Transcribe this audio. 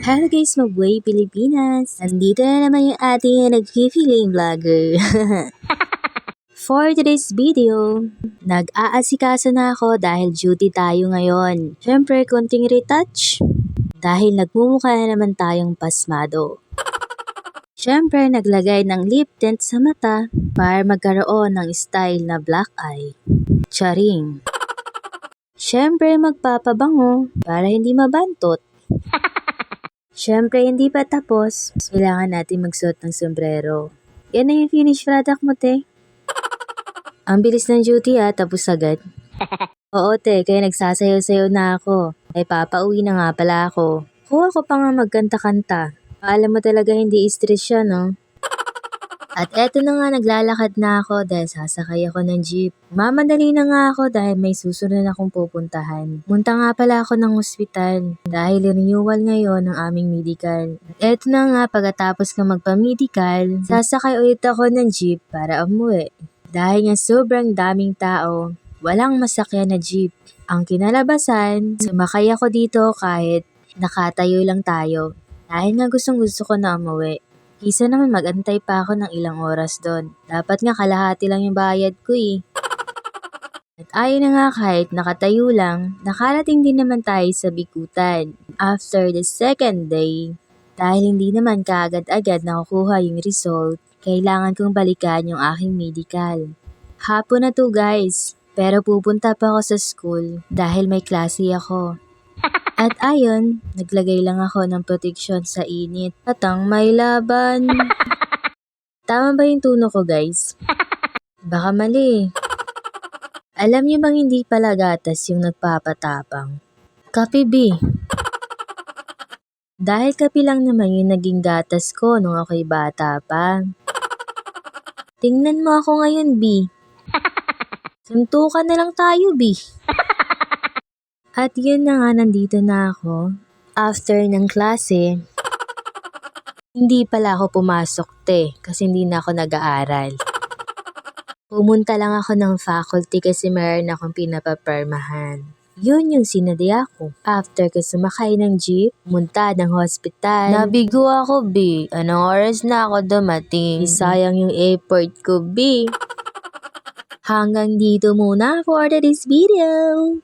Hello guys, mabuhay Pilipinas! Nandito na naman yung ating nag-feeling vlogger. For today's video, nag-aasikaso na ako dahil duty tayo ngayon. Siyempre, konting retouch dahil nagmumukha na naman tayong pasmado. Siyempre, naglagay ng lip tint sa mata para magkaroon ng style na black eye. Charing. Siyempre, magpapabango para hindi mabantot. Siyempre, hindi pa tapos. Kailangan natin magsuot ng sombrero. Yan na yung finished product mo, te. Ang bilis ng duty ah, tapos agad. Oo, te, kaya nagsasayaw-sayaw na ako. Ay, papauwi na nga pala ako. Kuha ko pa nga magkanta-kanta. Alam mo talaga hindi stress siya, no? At eto na nga, naglalakad na ako dahil sasakay ako ng jeep. Mamadali na nga ako dahil may susunod akong pupuntahan. Munta nga pala ako ng ospital dahil renewal ngayon ng aming medical. Eto na nga, pagkatapos ko magpa-medical, sasakay ulit ako ng jeep para umuwi. Dahil nga sobrang daming tao, walang masakyan na jeep. Ang kinalabasan, sumakay ako dito kahit nakatayo lang tayo. Dahil nga gustong gusto ko na umuwi. Kisa naman magantay pa ako ng ilang oras doon. Dapat nga kalahati lang yung bayad ko eh. At ayun na nga kahit nakatayo lang, nakarating din naman tayo sa Bikutan. After the second day, dahil hindi naman kaagad-agad nakukuha yung result, kailangan kong balikan yung aking medical. Hapon na to guys, pero pupunta pa ako sa school dahil may klase ako. At ayon, naglagay lang ako ng protection sa init. At ang may laban. Tama ba yung tuno ko guys? Baka mali. Alam niyo bang hindi pala gatas yung nagpapatapang? Kape B. Dahil kape lang naman yung naging gatas ko nung ako'y bata pa. Tingnan mo ako ngayon, B. Suntukan na lang tayo, B. At yun na nga, nandito na ako. After ng klase, hindi pala ako pumasok, te, kasi hindi na ako nag-aaral. Pumunta lang ako ng faculty kasi meron akong pinapapermahan. Yun yung sinadya ko. After ko sumakay ng jeep, munta ng hospital. Nabigo ako, B. Anong oras na ako dumating? Sayang yung airport ko, B. Hanggang dito muna for this video.